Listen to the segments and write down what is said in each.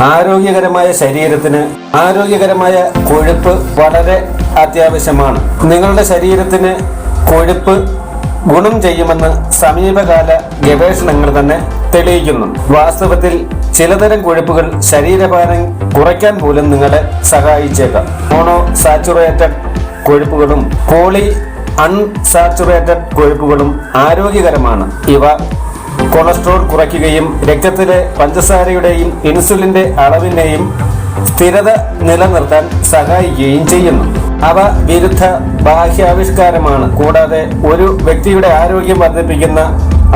ആരോഗ്യകരമായ ശരീരത്തിന് ആരോഗ്യകരമായ കൊഴുപ്പ് വളരെ അത്യാവശ്യമാണ്. നിങ്ങളുടെ ശരീരത്തിന് കൊഴുപ്പ് ഗുണം ചെയ്യുമെന്ന് സമീപകാല ഗവേഷണങ്ങൾ തന്നെ തെളിയിക്കുന്നു. വാസ്തവത്തിൽ ചിലതരം കൊഴുപ്പുകൾ ശരീരഭാരം കുറയ്ക്കാൻ പോലും നിങ്ങളെ സഹായിച്ചേക്കാം. മോണോ സാച്ചുറേറ്റഡ് കൊഴുപ്പുകളും പോളി അൺസാച്ചുറേറ്റഡ് കൊഴുപ്പുകളും ആരോഗ്യകരമാണ്. ഇവ കൊളസ്ട്രോൾ കുറയ്ക്കുകയും രക്തത്തിലെ പഞ്ചസാരയുടെയും ഇൻസുലിന്റെ അളവിനെയും സ്ഥിരത നിലനിർത്താൻ സഹായിക്കുകയും ചെയ്യുന്നു. അവ വിരുദ്ധ ബാഹ്യാവിഷ്കാരമാണ്. കൂടാതെ ഒരു വ്യക്തിയുടെ ആരോഗ്യം വർദ്ധിപ്പിക്കുന്ന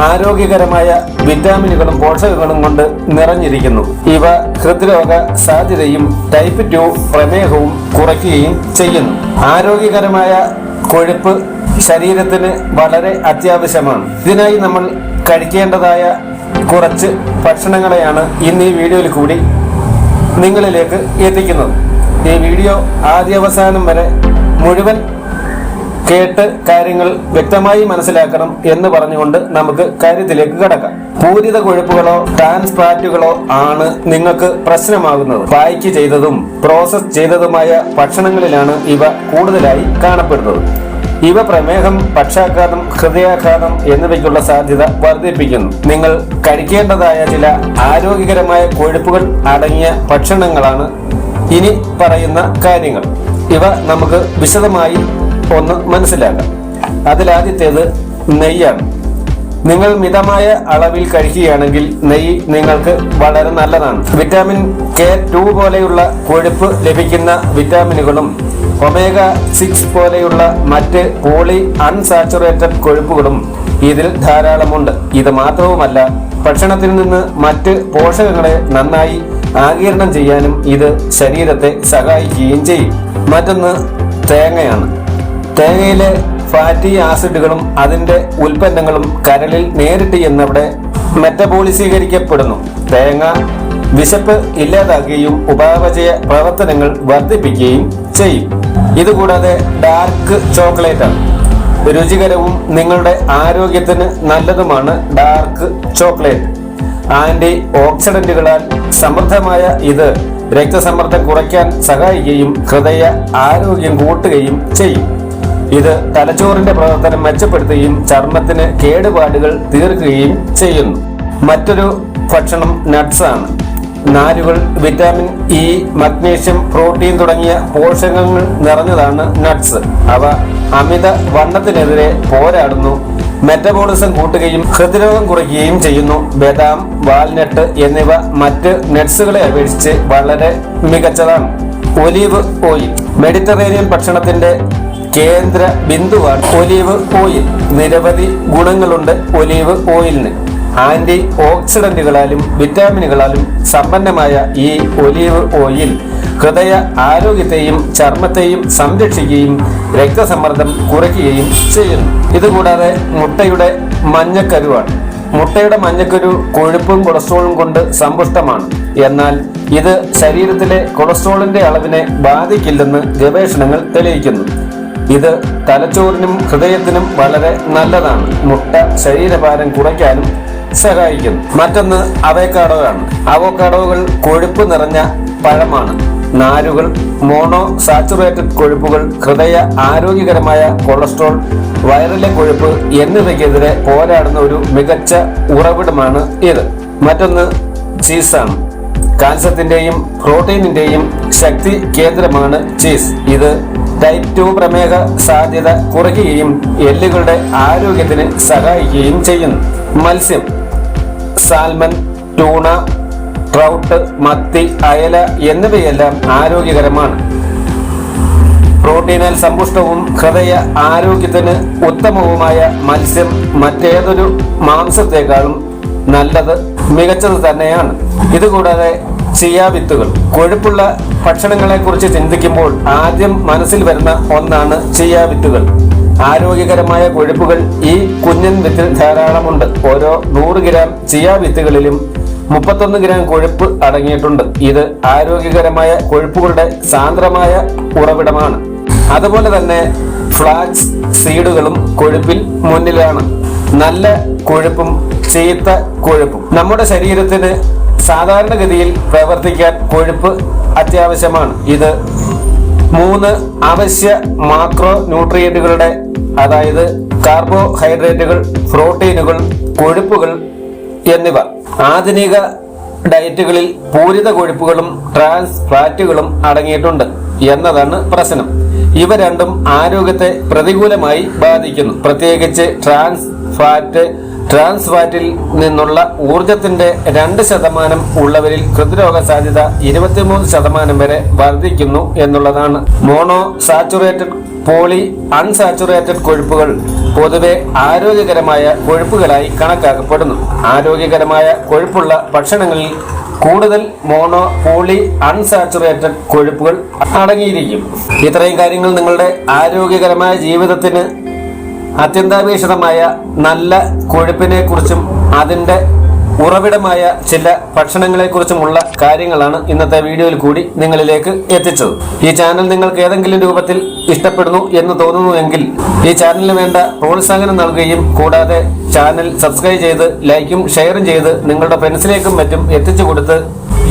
ആരോഗ്യകരമായ വിറ്റാമിനുകളും പോഷകങ്ങളും കൊണ്ട് നിറഞ്ഞിരിക്കുന്നു. ഇവ ഹൃദ്രോഗ സാധ്യതയും ടൈപ്പ് ടു പ്രമേഹവും കുറയ്ക്കുകയും ചെയ്യുന്നു. ആരോഗ്യകരമായ കൊഴുപ്പ് ശരീരത്തിന് വളരെ അത്യാവശ്യമാണ്. ഇതിനായി നമ്മൾ കഴിക്കേണ്ടതായ കുറച്ച് ഭക്ഷണങ്ങളെയാണ് ഇന്ന് ഈ വീഡിയോയിൽ കൂടി നിങ്ങളിലേക്ക് എത്തിക്കുന്നത്. ഈ വീഡിയോ ആദ്യാവസാനം വരെ മുഴുവൻ കേട്ട് കാര്യങ്ങൾ വ്യക്തമായി മനസ്സിലാക്കണം എന്ന് പറഞ്ഞുകൊണ്ട് നമുക്ക് കാര്യത്തിലേക്ക് കടക്കാം. പൂരിത കൊഴുപ്പുകളോ ട്രാൻസ് ഫാറ്റുകളോ ആണ് നിങ്ങൾക്ക് പ്രശ്നമാകുന്നത്. പായ്ക്ക് ചെയ്തതും പ്രോസസ് ചെയ്തതുമായ ഭക്ഷണങ്ങളിലാണ് ഇവ കൂടുതലായി കാണപ്പെടുന്നത്. ഇവ പ്രമേഹം പക്ഷാഘാതം ഹൃദയാഘാതം എന്നിവയ്ക്കുള്ള സാധ്യത വർദ്ധിപ്പിക്കുന്നു. നിങ്ങൾ കഴിക്കേണ്ടതായ ചില ആരോഗ്യകരമായ കൊഴുപ്പുകൾ അടങ്ങിയ ഭക്ഷണങ്ങളാണ് ഇനി പറയുന്ന കാര്യങ്ങൾ. ഇവ നമുക്ക് വിശദമായി ഒന്ന് മനസ്സിലാക്കാം. അതിലാദ്യത്തേത് നെയ്യാണ്. നിങ്ങൾ മിതമായ അളവിൽ കഴിക്കുകയാണെങ്കിൽ നെയ്യ് നിങ്ങൾക്ക് വളരെ നല്ലതാണ്. വിറ്റാമിൻ കെ ടു പോലെയുള്ള കൊഴുപ്പ് ലഭിക്കുന്ന വിറ്റാമിനുകളും ഒമേഗ സിക്സ് പോലെയുള്ള മറ്റ് പോളി അൺസാച്ചുറേറ്റഡ് കൊഴുപ്പുകളും ഇതിൽ ധാരാളമുണ്ട്. ഇത് മാത്രവുമല്ല ഭക്ഷണത്തിൽ നിന്ന് മറ്റ് പോഷകങ്ങളെ നന്നായി ആകിരണം ചെയ്യാനും ഇത് ശരീരത്തെ സഹായിക്കുകയും ചെയ്യും. മറ്റൊന്ന് തേങ്ങയാണ്. തേങ്ങയിലെ ഫാറ്റി ആസിഡുകളും അതിന്റെ ഉൽപ്പന്നങ്ങളും കരളിൽ നേരിട്ട് എന്നവിടെ മെറ്റബോളിസീകരിക്കപ്പെടുന്നു തേങ്ങ വിശപ്പ് ഇല്ലാതാക്കുകയും ഉപാപചയ പ്രവർത്തനങ്ങൾ വർദ്ധിപ്പിക്കുകയും ചെയ്യും. ഇതുകൂടാതെ ഡാർക്ക് ചോക്ലേറ്റ് ആണ്. രുചികരവും നിങ്ങളുടെ ആരോഗ്യത്തിന് നല്ലതുമാണ് ഡാർക്ക് ചോക്ലേറ്റ് ആന്റി ഓക്സിഡന്റുകളാൽ സമൃദ്ധമായ ഇത് രക്തസമ്മർദ്ദം കുറയ്ക്കാൻ സഹായിക്കുകയും ഹൃദയ ആരോഗ്യം കൂട്ടുകയും ചെയ്യും. ഇത് തലച്ചോറിന്റെ പ്രവർത്തനം മെച്ചപ്പെടുത്തുകയും ചർമ്മത്തിന് കേടുപാടുകൾ തീർക്കുകയും ചെയ്യുന്നു. മറ്റൊരു ഭക്ഷണം നട്ട്സ് ആണ്. നാരുകൾ വിറ്റാമിൻ ഇ മഗ്നീഷ്യം പ്രോട്ടീൻ തുടങ്ങിയ പോഷകങ്ങൾ നിറഞ്ഞതാണ് നട്ട്സ്. അവ അമിത വണ്ണത്തിനെതിരെ പോരാടുന്നു. മെറ്റബോളിസം കൂട്ടുകയും ഹൃദ്രോഗം കുറയ്ക്കുകയും ചെയ്യുന്നു. ബദാം വാൽനട്ട് എന്നിവ മറ്റ് നട്ട്സുകളെ അപേക്ഷിച്ച് വളരെ മികച്ചതാണ്. Olive oil. മെഡിറ്ററേനിയൻ ഭക്ഷണത്തിന്റെ കേന്ദ്ര ബിന്ദുവാണ് ഒലീവ് ഓയിൽ. നിരവധി ഗുണങ്ങളുണ്ട് ഒലീവ് ഓയിലിന്. ആന്റി ഓക്സിഡന്റുകളാലും വിറ്റാമിനുകളാലും സമ്പന്നമായ ഈ ഒലീവ് ഓയിൽ ഹൃദയ ആരോഗ്യത്തെയും ചർമ്മത്തെയും സംരക്ഷിക്കുകയും രക്തസമ്മർദ്ദം കുറയ്ക്കുകയും ചെയ്യുന്നു. ഇതുകൂടാതെ മുട്ടയുടെ മഞ്ഞക്കരുവാണ്. മുട്ടയുടെ മഞ്ഞക്കരു കൊഴുപ്പും കൊളസ്ട്രോളും കൊണ്ട് സമ്പുഷ്ടമാണ്. എന്നാൽ ഇത് ശരീരത്തിലെ കൊളസ്ട്രോളിന്റെ അളവിനെ ബാധിക്കില്ലെന്ന് ഗവേഷണങ്ങൾ തെളിയിക്കുന്നു. ഇത് തലച്ചോറിനും ഹൃദയത്തിനും വളരെ നല്ലതാണ്. മുട്ട ശരീരഭാരം കുറയ്ക്കാനും സഹായിക്കുന്നു. മറ്റൊന്ന് അവോക്കാഡോ ആണ് അവോക്കാഡോകൾ കൊഴുപ്പ് നിറഞ്ഞ പഴമാണ്. നാരുകൾ മോണോ സാച്ചുറേറ്റഡ് കൊഴുപ്പുകൾ ഹൃദയ ആരോഗ്യകരമായ കൊളസ്ട്രോൾ വയറിലെ കൊഴുപ്പ് എന്നിവയ്ക്കെതിരെ പോരാടുന്ന ഒരു മികച്ച ഉറവിടമാണ് ഇത്. മറ്റൊന്ന് ചീസാണ്. കാൽസ്യത്തിന്റെയും പ്രോട്ടീനിന്റെയും ശക്തി കേന്ദ്രമാണ് ചീസ്. ഇത് ടൈപ്പ് ടു പ്രമേഹ സാധ്യത കുറയ്ക്കുകയും എല്ലുകളുടെ ആരോഗ്യത്തിന് സഹായിക്കുകയും ചെയ്യുന്നു. മത്സ്യം. സാൽമൺ ടൂണ ട്രൗട്ട് മത്തി അയല എന്നിവയെല്ലാം ആരോഗ്യകരമാണ്. പ്രോട്ടീനാൽ സമ്പുഷ്ടവും ഹൃദയ ആരോഗ്യത്തിന് ഉത്തമവുമായ മത്സ്യം മറ്റേതൊരു മാംസത്തെക്കാളും നല്ലത് മികച്ചത് തന്നെയാണ്. ഇതുകൂടാതെ ചിയാവിത്തുകൾ. കൊഴുപ്പുള്ള ഭക്ഷണങ്ങളെക്കുറിച്ച് ചിന്തിക്കുമ്പോൾ ആദ്യം മനസ്സിൽ വരുന്ന ഒന്നാണ് ചിയ വിത്തുകൾ ആരോഗ്യകരമായ കൊഴുപ്പുകൾ ഈ കുഞ്ഞൻ വിത്തിൽ ധാരാളമുണ്ട്. ഓരോ നൂറ് ഗ്രാം ചിയ വിത്തുകളിലും മുപ്പത്തൊന്ന് ഗ്രാം കൊഴുപ്പ് അടങ്ങിയിട്ടുണ്ട്. ഇത് ആരോഗ്യകരമായ കൊഴുപ്പുകളുടെ സാന്ദ്രമായ ഉറവിടമാണ്. അതുപോലെ തന്നെ ഫ്ലാക്സ് സീഡുകളും കൊഴുപ്പിൽ മുന്നിലാണ്. നല്ല കൊഴുപ്പും ചീത്ത കൊഴുപ്പും. നമ്മുടെ ശരീരത്തിന് സാധാരണഗതിയിൽ പ്രവർത്തിക്കാൻ കൊഴുപ്പ് അത്യാവശ്യമാണ്. ഇത് മൂന്ന് അവശ്യ മാക്രോ ന്യൂട്രിയന്റുകളുടെ അതായത് കാർബോഹൈഡ്രേറ്റുകൾ പ്രോട്ടീനുകൾ കൊഴുപ്പുകൾ എന്നിവ. ആധുനിക ഡയറ്റുകളിൽ പൂരിത കൊഴുപ്പുകളും ട്രാൻസ് ഫാറ്റുകളും അടങ്ങിയിട്ടുണ്ട് എന്നതാണ് പ്രശ്നം. ഇവ രണ്ടും ആരോഗ്യത്തെ പ്രതികൂലമായി ബാധിക്കുന്നു. പ്രത്യേകിച്ച് ട്രാൻസ് ഫാറ്റ് ട്രാൻസ് ഫാറ്റിൽ നിന്നുള്ള ഊർജത്തിന്റെ രണ്ട് ശതമാനം ഉള്ളവരിൽ ഹൃദ്രോഗ സാധ്യത ഇരുപത്തിമൂന്ന് ശതമാനം വരെ വർദ്ധിക്കുന്നു എന്നുള്ളതാണ്. മോണോ സാച്ചുറേറ്റഡ് പോളി അൺസാച്ചുറേറ്റഡ് കൊഴുപ്പുകൾ പൊതുവെ ആരോഗ്യകരമായ കൊഴുപ്പുകളായി കണക്കാക്കപ്പെടുന്നു. ആരോഗ്യകരമായ കൊഴുപ്പുള്ള ഭക്ഷണങ്ങളിൽ കൂടുതൽ മോണോ പോളി അൺസാച്ചുറേറ്റഡ് കൊഴുപ്പുകൾ അടങ്ങിയിരിക്കും. ഇത്രയും കാര്യങ്ങൾ നിങ്ങളുടെ ആരോഗ്യകരമായ ജീവിതത്തിന് അത്യന്താപേക്ഷിതമായ നല്ല കൊഴുപ്പിനെ കുറിച്ചും അതിന്റെ ഉറവിടമായ ചില ഭക്ഷണങ്ങളെ കുറിച്ചുമുള്ള കാര്യങ്ങളാണ് ഇന്നത്തെ വീഡിയോയിൽ കൂടി നിങ്ങളിലേക്ക് എത്തിച്ചത്. ഈ ചാനൽ നിങ്ങൾക്ക് ഏതെങ്കിലും രൂപത്തിൽ ഇഷ്ടപ്പെടുന്നു എന്ന് തോന്നുന്നുവെങ്കിൽ ഈ ചാനലിന് വേണ്ട പ്രോത്സാഹനം നൽകുകയും കൂടാതെ ചാനൽ സബ്സ്ക്രൈബ് ചെയ്ത് ലൈക്കും ഷെയറും ചെയ്ത് നിങ്ങളുടെ ഫ്രണ്ട്സിലേക്കും മറ്റും എത്തിച്ചു കൊടുത്ത്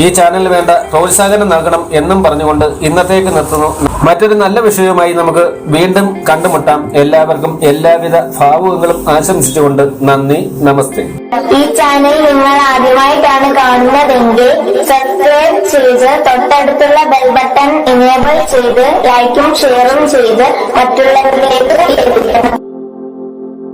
ഈ ചാനലിന് വേണ്ട പ്രോത്സാഹനം നൽകണം എന്നും പറഞ്ഞുകൊണ്ട് ഇന്നത്തേക്ക് നിർത്തുന്നു. മറ്റൊരു നല്ല വിഷയവുമായി നമുക്ക് വീണ്ടും കണ്ടുമുട്ടാം. എല്ലാവർക്കും എല്ലാവിധ ഭാവുകങ്ങളും ആശംസിച്ചുകൊണ്ട് നന്ദി നമസ്തേ. ഈ ചാനൽ നിങ്ങൾ ആദ്യമായിട്ടാണ് കാണുന്നതെങ്കിൽ സബ്സ്ക്രൈബ് ചെയ്ത് തൊട്ടടുത്തുള്ള ബെൽ ബട്ടൺ ഇനേബിൾ ചെയ്ത് ലൈക്കും ഷെയറും ചെയ്ത് മറ്റുള്ളവരിലേക്ക്